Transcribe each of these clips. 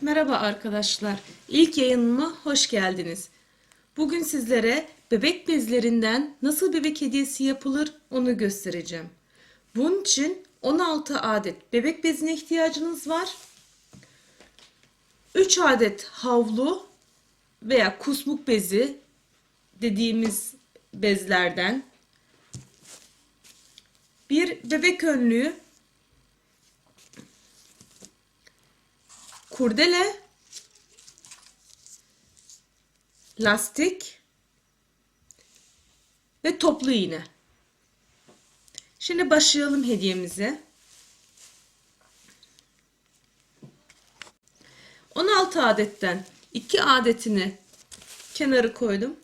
Merhaba arkadaşlar. İlk yayınıma hoş geldiniz. Bugün sizlere bebek bezlerinden nasıl bebek hediyesi yapılır onu göstereceğim. Bunun için 16 adet bebek bezine ihtiyacınız var. 3 adet havlu veya kusmuk bezi dediğimiz bezlerden bir bebek önlüğü kurdele, lastik ve toplu iğne. Şimdi başlayalım hediyemize. 16 adetten 2 adetini kenarı koydum.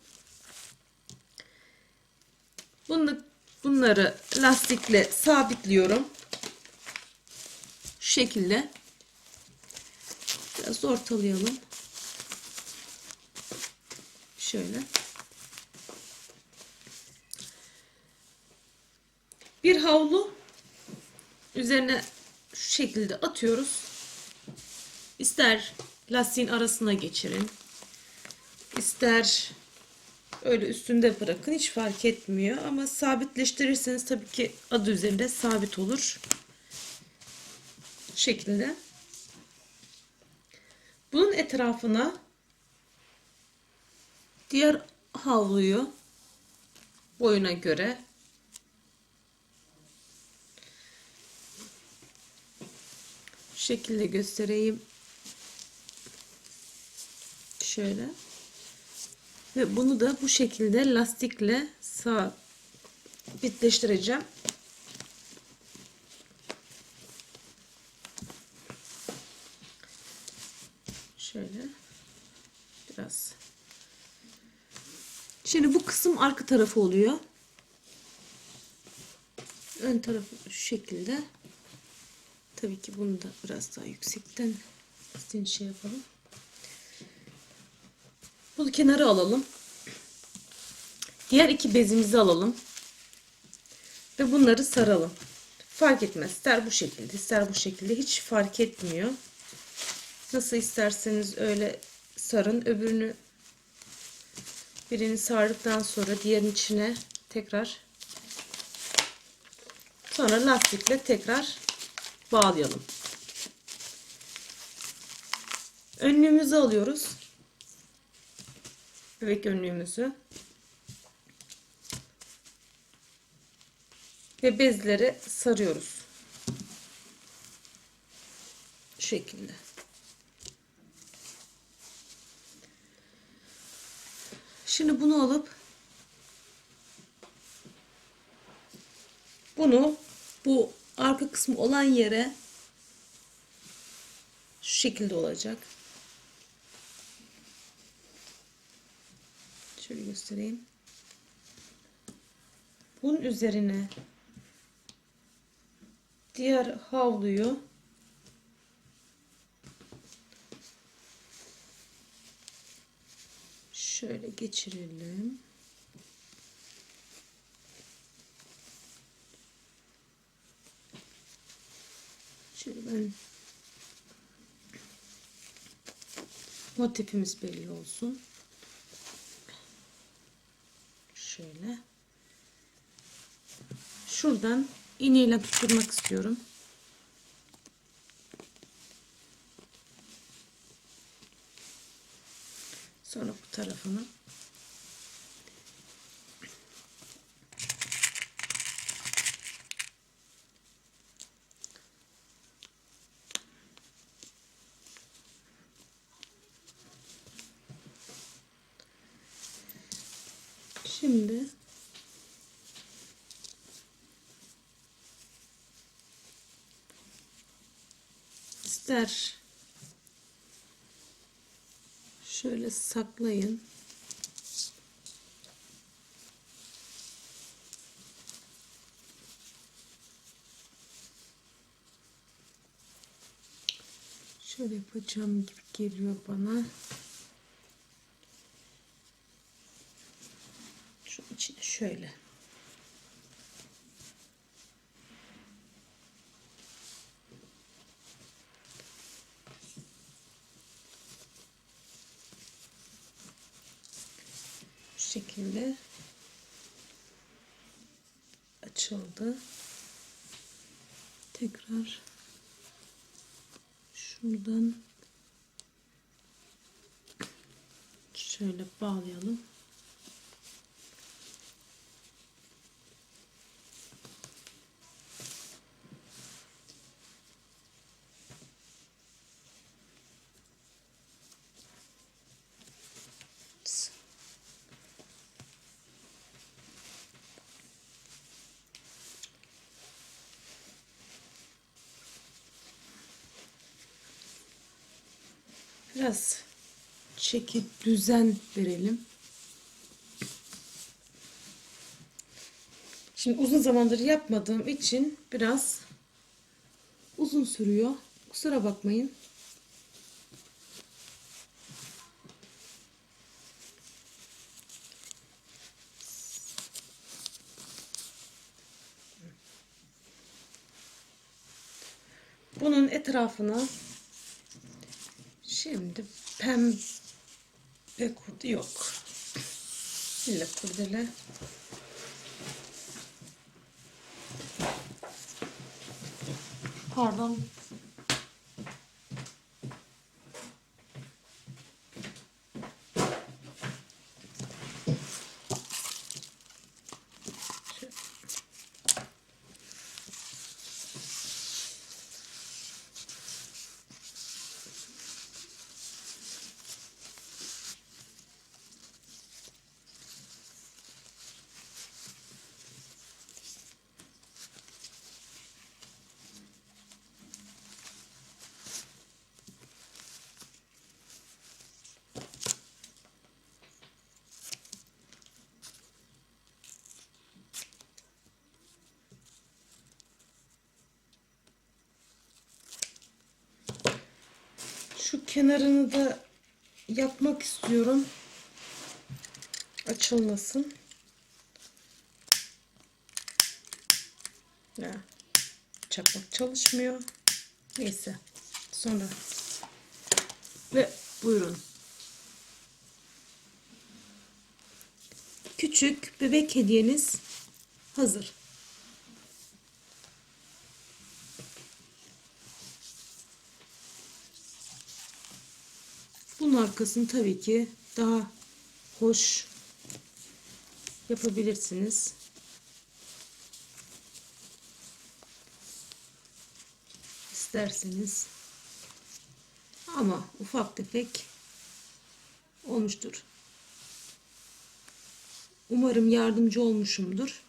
Bunu, bunları lastikle sabitliyorum. Şu şekilde. Biraz ortalayalım. Şöyle. Bir havlu üzerine şu şekilde atıyoruz. İster lastiğin arasına geçirin. ister öyle üstünde bırakın. Hiç fark etmiyor. Ama sabitleştirirseniz tabii ki adı üzerinde sabit olur. Şu şekilde. Bunun etrafına diğer havluyu boyuna göre şu şekilde göstereyim. Şöyle. Ve bunu da bu şekilde lastikle sabitleştireceğim. Şöyle biraz. Şimdi bu kısım arka tarafı oluyor. Ön tarafı şu şekilde. Tabii ki bunu da biraz daha yüksekten istediğin şey yapalım. Bunu kenara alalım. Diğer iki bezimizi alalım. Ve bunları saralım. Fark etmez. İster bu şekilde, ister bu şekilde hiç fark etmiyor. Nasıl isterseniz öyle sarın. Öbürünü birini sardıktan sonra diğerinin içine tekrar sonra lastikle tekrar bağlayalım. Önlüğümüzü alıyoruz. Bebek önlüğümüzü. Ve bezleri sarıyoruz. Şu şekilde. Şimdi bunu alıp bunu bu arka kısmı olan yere şu şekilde olacak. Şöyle göstereyim. Bunun üzerine diğer havluyu şöyle geçirelim. Şöyle ben motifimiz belli olsun. Şöyle. Şuradan iğneyle tutturmak istiyorum. Sonra bu tarafını. Şimdi ister şöyle saklayın. Şöyle yapacağım gibi geliyor bana. Şu içine şöyle. şekilde açıldı. Tekrar şuradan şöyle bağlayalım. Biraz çekip düzen verelim. Şimdi uzun zamandır yapmadığım için biraz uzun sürüyor. Kusura bakmayın. Bunun etrafına Şimdi pembe kurdu yok. Lila kurdele. Pardon. Şu kenarını da yapmak istiyorum. Açılmasın. Ya, çakmak çalışmıyor. Neyse. Sonra. Ve buyurun. Küçük bebek hediyeniz hazır. Bunun arkasını tabii ki daha hoş yapabilirsiniz. İsterseniz. Ama ufak tefek olmuştur. Umarım yardımcı olmuşumdur.